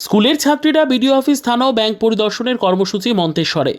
স্কুলের ছাত্রীরা BDO office, থানা ও ব্যাংক পরিদর্শনের কর্মসূচি মন্তেশ্বরে।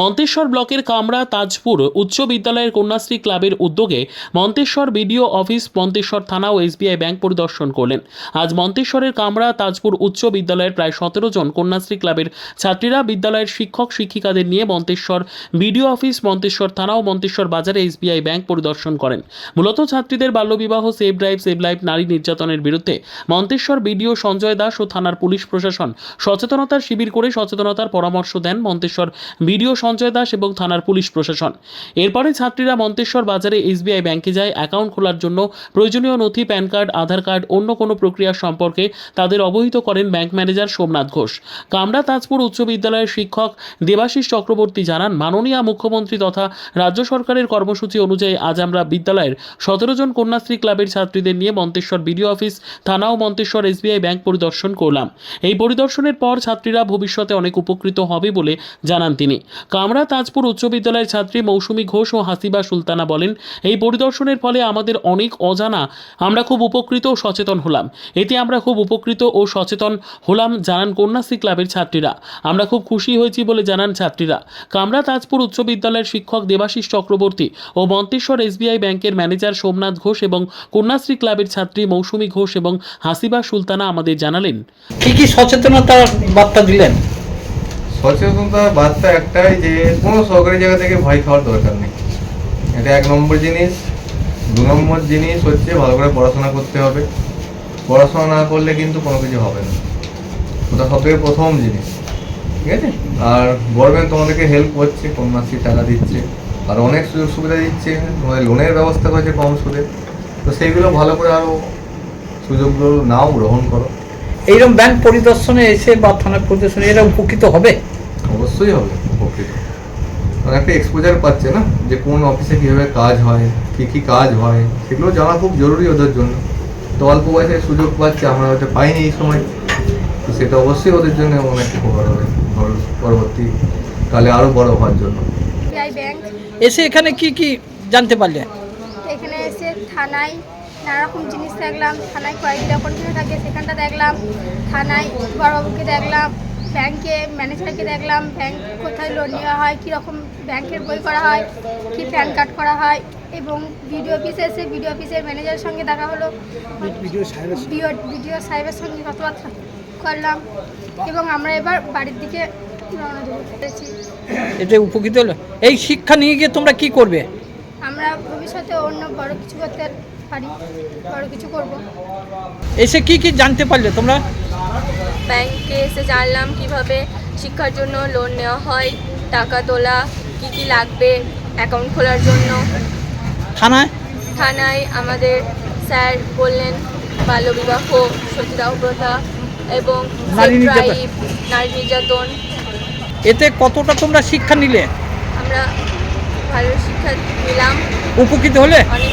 মন্তেশ্বর ব্লকের কামরা, তাজপুর উচ্চ বিদ্যালয়ের কন্যাশ্রী ক্লাবের উদ্যোগে মন্তেশ্বর বিডিও অফিস, মন্তেশ্বর থানা ও এসবিআই ব্যাংক পরিদর্শন করলেন। আজ মন্তেশ্বরের কামরা, তাজপুর উচ্চ বিদ্যালয়ের প্রায় সতেরো জন কন্যাশ্রী ক্লাবের ছাত্রীরা বিদ্যালয়ের শিক্ষক, শিক্ষিকাদের নিয়ে মন্তেশ্বর বিডিও অফিস, মন্তেশ্বর থানা ও মন্তেশ্বর বাজারে এসবিআই ব্যাংক পরিদর্শন করেন। মূলত ছাত্রীদের বাল্যবিবাহ, সেভ ড্রাইভ, সেভ লাইফ, নারী নির্যাতনের বিরুদ্ধে মন্তেশ্বর বিডিও সঞ্জয় দাস ও থানার পুলিশ প্রশাসন। সচেতনতার শিবির করে সচেতনতার পরামর্শ দেন মন্তেশ্বর বিডিও সঞ্জয় দাস এবং থানার পুলিশ প্রশাসন। এরপরে ছাত্রীরা মন্তেশ্বর বাজারে এসবিআই ব্যাংকে যায়, অ্যাকাউন্ট খোলার জন্য প্রয়োজনীয় নথি, প্যান কার্ড, আধার কার্ড, অন্য কোনো প্রক্রিয়া সম্পর্কে তাদের অবহিত করেন ব্যাংক ম্যানেজার সোমনাথ ঘোষ। কামরা তাজপুর উচ্চ বিদ্যালয়ের শিক্ষক দেবাশিস চক্রবর্তী জানান, মাননীয় মুখ্যমন্ত্রী তথা রাজ্য সরকারের কর্মসূচি অনুযায়ী আজ আমরা বিদ্যালয়ের সতেরো জন কন্যাশ্রী ক্লাবের ছাত্রীদের নিয়ে মন্তেশ্বর বিডিও অফিস, থানা ও মন্তেশ্বর এসবিআই ব্যাংক পরিদর্শন করলাম। এই পরিদর্শনের পর ছাত্রীরা ভবিষ্যতে অনেক উপকৃত হবে বলে জানান তিনি। কামরা তাজপুর উচ্চ বিদ্যালয়ের ছাত্রী মৌসুমী ঘোষ ও হাসিবা সুলতানা বলেন, এই পরিদর্শনের ফলে আমাদের অনেক অজানা, আমরা খুব উপকৃত ও সচেতন হলাম। এতে আমরা খুব উপকৃত ও সচেতন হলাম, জানান কন্যাশ্রী ক্লাবের ছাত্রীরা। আমরা খুব খুশি হয়েছি বলে জানান ছাত্রীরা। কামরা তাজপুর উচ্চ বিদ্যালয়ের শিক্ষক দেবাশিস চক্রবর্তী ও মন্তেশ্বর এসবিআই ব্যাংকের ম্যানেজার সোমনাথ ঘোষ এবং কন্যাশ্রী ক্লাবের ছাত্রী মৌসুমী ঘোষ এবং হাসিবা সুলতানা আমাদের জানালেন। কি কি সচেতনতার বার্তা দিলেন। সচেতনতার বার্তা একটাই যে, কোনো সরকারি জায়গা থেকে ভয় খাওয়ার দরকার নেই। এটা এক নম্বর জিনিস। দু নম্বর জিনিস হচ্ছে ভালো করে পড়াশোনা করতে হবে। পড়াশোনা না করলে কিন্তু কোনো কিছু হবে না। ওটা সব থেকে প্রথম জিনিস। ঠিক আছে? আর গভর্নমেন্ট তোমাদেরকে হেল্প করছে, কন্যাশ্রী টাকা দিচ্ছে, আর অনেক সুযোগ সুবিধা দিচ্ছে। তোমাদের লোনের ব্যবস্থা করেছে কম সুদে। তো সেইগুলো ভালো করে আরও সুযোগগুলো নাও গ্রহণ করো। এইরকম ব্যাংক পরিদর্শনে এসে বা থানা পরিদর্শনে এরা উপকৃত হবে? অবশ্যই হবে উপকৃত। কারণ একটা এক্সপোজার পাচ্ছে না যে কোন অফিসে কীভাবে কাজ হয় কী কী কাজ হয় সেগুলো জানা খুব জরুরি ওদের জন্য। তো অল্প বয়সে সুযোগ পাচ্ছে আমরা হয়তো পাইনি এই সময়। তো সেটা অবশ্যই ওদের জন্য অনেক উপকার হবে পরবর্তী কালে আরও বড় হওয়ার জন্য। এসে এখানে কি কি জানতে পারলে? এখানে এসে থানায় নানা রকম জিনিস দেখলাম থানায় কয়েকটা কন্টিনিউ থাকে সেখানটা দেখলাম থানায় বড়বাবুকে দেখলাম ব্যাংকে ম্যানেজারকে দেখলাম ব্যাংক কোথায় লোন নেওয়া হয় কীরকম ব্যাংকের বই করা হয় কী প্যান কার্ড করা হয় এবং বিডিও অফিসে এসে বিডিও অফিসের ম্যানেজারের সঙ্গে দেখা হলো। বিডিও বিডিও সাহেবের সঙ্গে কথাবার্তা করলাম এবং আমরা এবার বাড়ির দিকে এতে উপকৃত হলো। এই শিক্ষা নিয়ে গিয়ে তোমরা কি করবে? আমরা ভবিষ্যতে অন্য বড় কিছু করতে পারি বড় কিছু করব। এসে কি কি জানতে পারলে তোমরা? ব্যাংকে এসে জানলাম কীভাবে শিক্ষার জন্য লোন নেওয়া হয় টাকা তোলা কি কি লাগবে অ্যাকাউন্ট খোলার জন্য। থানায়? থানায় আমাদের স্যার বললেন বাল্যবিবাহ সতীদাহ প্রথা এবং নারী নির্যাতন। নারী নির্যাতন। এতে কতটা তোমরা শিক্ষা নিলে? আমরা ভালো শিক্ষা নিলাম। উপকৃত হলে? অনেক